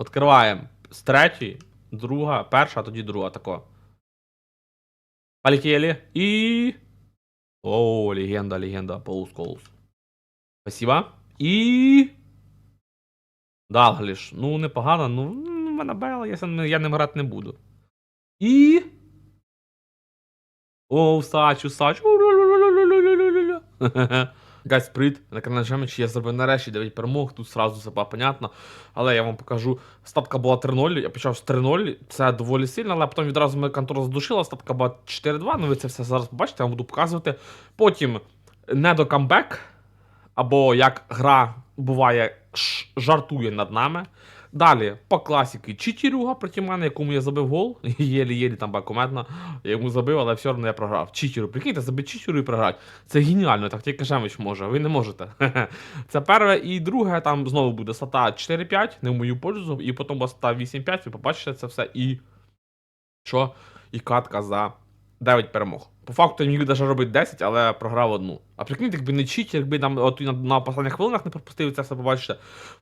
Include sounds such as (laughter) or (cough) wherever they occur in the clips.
Відкриваємо з третьої, друга, перша, а тоді друга тако. Полетели. І. О, легенда, легенда. Паус Колус. Спасибо. І. Далгліш. Ну, непогано, ну, ну, мене бела, я, я ним грати не буду. І. О, усач, усач. Гайс, привіт. На каналі Жемич я зробив нарешті 9 перемог, тут сразу все понятно. Але я вам покажу. Статка була 3-0, я почав з 3-0, це доволі сильно, але потім відразу ми контора задушила, статка була 4-2, ну ви це все зараз побачите, я вам буду показувати. Потім не до камбек, або як гра буває, жартує над нами. Далі, по класіки, Читірюга проти мене, якому я забив гол. (laughs) Єлі-єлі там бакуметно. Я йому забив, але все одно я програв. Читіру. Прикиньте, забити Читіру і програти. Це геніально, так тільки Жемич може, ви не можете. (laughs) Це перше і друге, там знову буде стата 4-5, не в мою пользу, і потім стата 8-5, ви побачите це все і. Що? І катка за 9 перемог. По факту я міг навіть робити 10, але програв одну. А прикиньте, якби не чіт, якби там от на, на останніх хвилинах не пропустив це все побачите.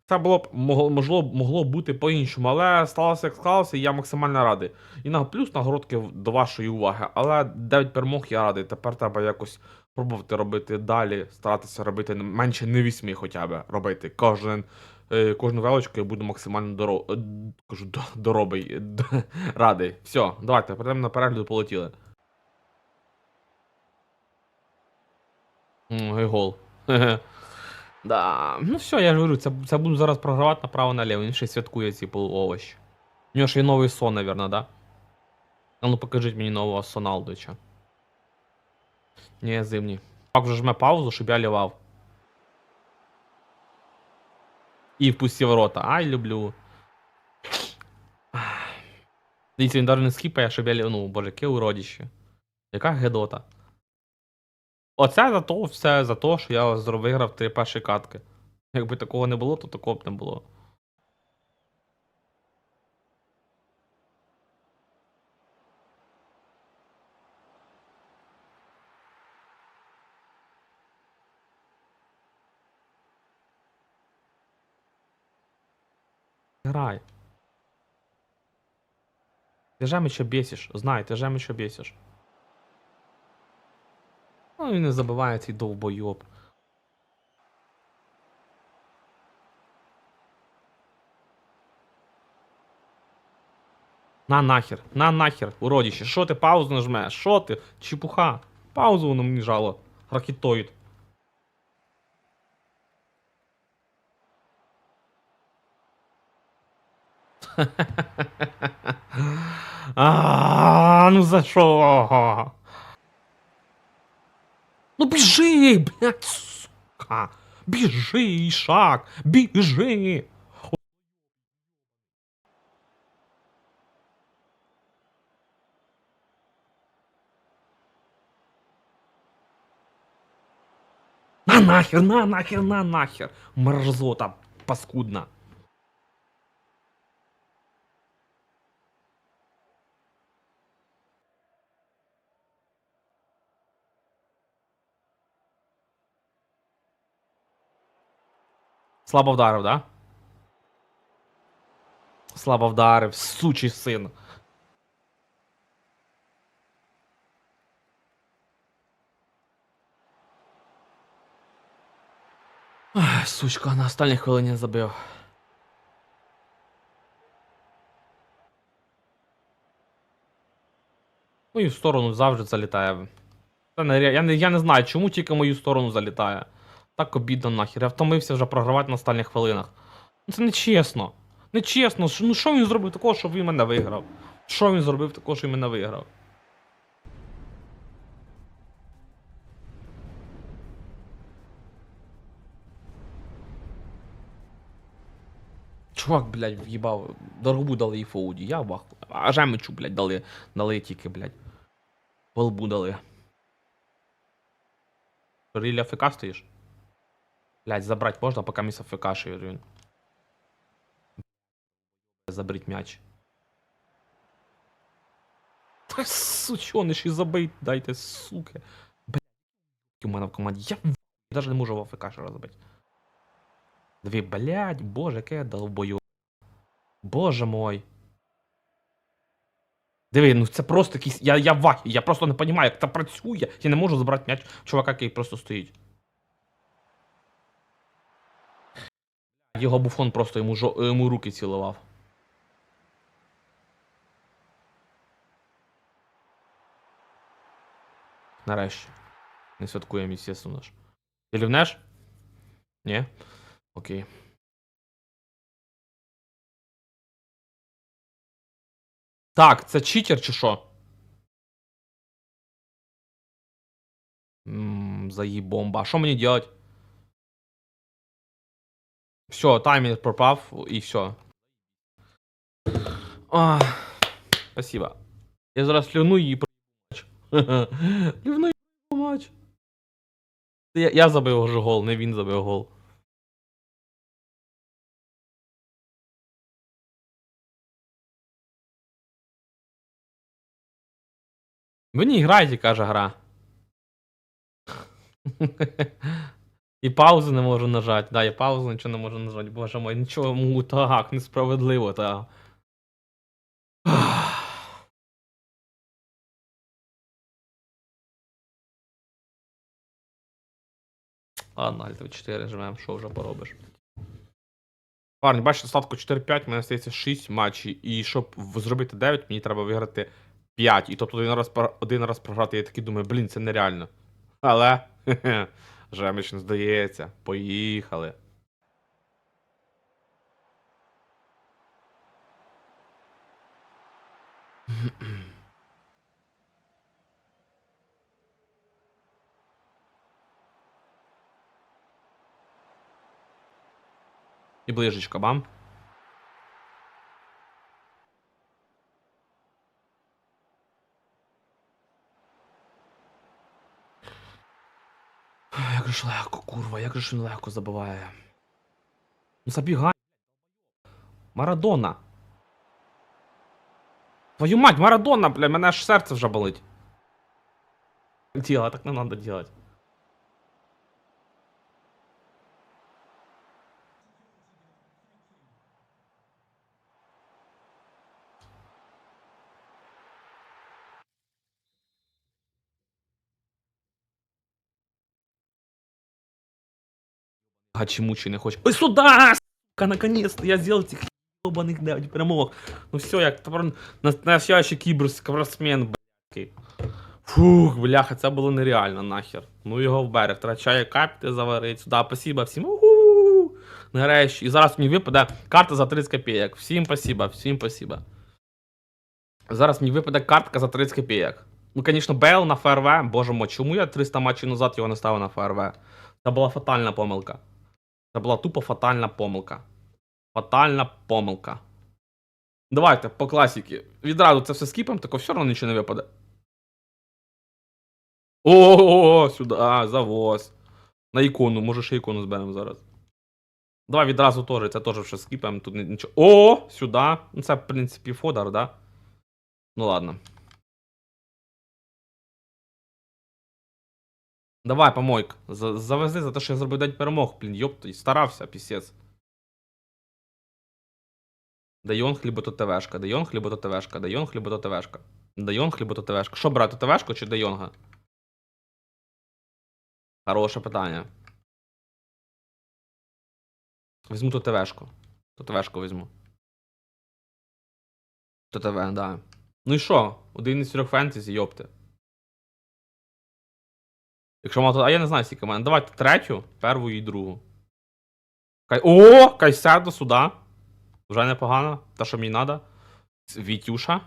Це було б могло, могло, бути по-іншому, але сталося як сталося, і я максимально радий. І на плюс нагородки до вашої уваги. Але 9 перемог я радий. Тепер треба якось пробувати робити далі, старатися робити менше не 8 хоча б робити. Кожен, е, кожну велочку я буду максимально доро, е, кажу, доробий, (laughs) радий. Все, давайте, перейдемо на перегляд, полетіли. М, і гол. (laughs) Да. Ну все, я ж говорю, це, це буду зараз програвати направо-наліво. Він ще святкує ці полуовощі. У нього ще й новий сон, наверное, да? А ну покажіть мені нового Соналдича. Ні, зимній. Так вже жме паузу, щоб я лівав. І впустив ворота. Ай, люблю. Дивіться, він навіть не скіпає, щоб я лів... Ну, боже, яке уродище. Яка гедота. Оце за то все за те, що я виграв три перші катки. Якби такого не було, то такого б не було. Грай. Ти жемича бесиш, знай, ти жемича бесиш. Ну і не забиває цей довбойоб. На нахер, на нахер, уродище. Що ти паузу нажмеш? Що ти? Чепуха. Паузу воно мені жало. Ракетоїд. (laughs) А, ну за що? Ну біжи, блядь, сука. Біжи, Ішак, біжи. На нахер, на нахер, на нахер. Мерзота паскудна. Слабо вдарив, да? Слабо вдарив, сучий син. Ах, Сучка, на останній хвилині забив. Мою сторону завжди залітає. Я, не, я не знаю, чому тільки мою сторону залітає. Так обідно нахер. Я втомився вже програвати на останніх хвилинах. Ну це не чесно. Не чесно. Ну що він зробив такого, щоб він мене виграв? Що він зробив такого, що він мене виграв? Чувак, блядь, в'їбав. Дорогу дали і Фоуді, я вах. А жемичу, блядь, дали, дали тільки, блядь. Полбу дали. Рілля ФК стоїш? Блядь, забрать можна, поки місце ФК шиє. Забрить м'яч. Та сучониш і забить, дайте, суки. Блядь, у мене в команді. Я даже не можу в АФК ще розбити. Дві, блядь, боже, яке я долбою. Боже мой. Диви, ну це просто якийсь. Я, я в ахі, я просто не розумію, як це працює. Я не можу забрати м'яч чувака, який просто стоїть. Його буфон просто йому, жо... йому руки цілував. Нарешті. Не святкуємо, звісно ж. Ти лівнеш? Ні? Окей. Так, це читер чи що? Ммм, заїбомба. А що мені делать? Все, таймінг пропав і все. А, спасибо. Я зараз слюну її про (laughs) Лівну матч. Я, я забив вже гол, не він забив гол. Ви не граєте, каже гра. (laughs) І паузу не можу нажати. Да, я паузу нічого не можу нажати. Боже мой, нічого му так, несправедливо, та. (sighs) Ладно, Альт 4 живемо, що вже поробиш. Парні, бачите, статку 4-5, мене стається 6 матчів. І щоб зробити 9, мені треба виграти 5. І тобто один раз, один раз програти, я такий думаю, блін, це нереально. Але, (laughs) хе-хе, не здається. Поїхали. І ближечка, бам. Як же ж легко, курва, як же ж він легко забиває. Ну забігай. Марадона. Твою мать, Марадона, бля, мене аж серце вже болить. Діла, так не надо делать. Гачимучий не хоче. Ой, сюда! Сука, наконец-то я сделал этих ебаных девять перемог. Ну все, я тепер настоящий кіберспортсмен, блядь. Фух, бляха, це було нереально нахер. Ну його в берег. Трачає капіти заварить. Сюда, спасибо всім. Уху! Нарешті. І зараз мені випаде карта за 30 копійок. Всім спасибо, всім спасибо. Зараз мені випаде картка за 30 копійок. Ну, звісно, Бейл на ФРВ. Боже мой, чому я 300 матчів назад його не ставив на ФРВ? Це була фатальна помилка. Це була тупо фатальна помилка. Фатальна помилка. Давайте, по класіки. Відразу це все скіпаємо, тако все одно нічого не випаде. О, сюди, завоз. На ікону, може ще ікону зберемо зараз. Давай відразу теж, це теж все скіпаємо, тут нічого. О, сюди. Ну це, в принципі, фодар, да? Ну ладно. Давай, помойк. За- Завези за те, що я зробив день перемог, блін, йопта, старався, пісець. Дайон хлібо то ТВшка, Дайон хлібо то ТВшка, Дайон хлібо то ТВшка. Дайон хлібо то ТВшка. Що брати, ТВшку чи Дайонга? Хороше питання. Візьму то ТВшку. То ТВшку візьму. То ТВ, да. Ну і що? Один із трьох фентезі, йопте. Якщо мати. А я не знаю, скільки мене. Давайте третю, перву і другу. Кай... О! Кайседо сюди. Вже непогано. Те, що мені треба. Вітюша.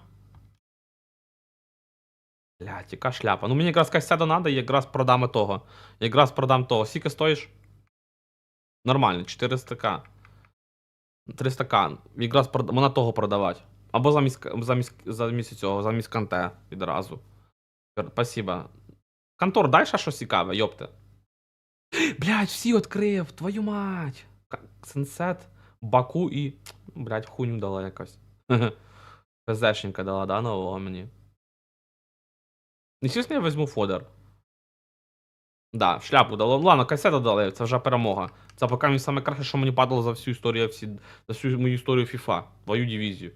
Блять, яка шляпа. Ну мені якраз Кайседо треба, і якраз продам того. Якраз продам того. Скільки стоїш? Нормально, 400к. 300к. Якраз прод... можна того продавати. Або замість, замість, замість цього, замість канте відразу. Спасибо. Контор, дай ще щось цікаве, йопте. Блять, всі відкрив, твою мать. Сенсет, Баку і. Блять, хуйню дала якось. (laughs) ПЗшника дала, да, нового мені. Звісно, я візьму фодер. Да, шляпу дало. Ну, Ладно, касета дали, це вже перемога. Це поки він саме краще, що мені падало за всю історію, за всю мою історію FIFA, твою дивізію.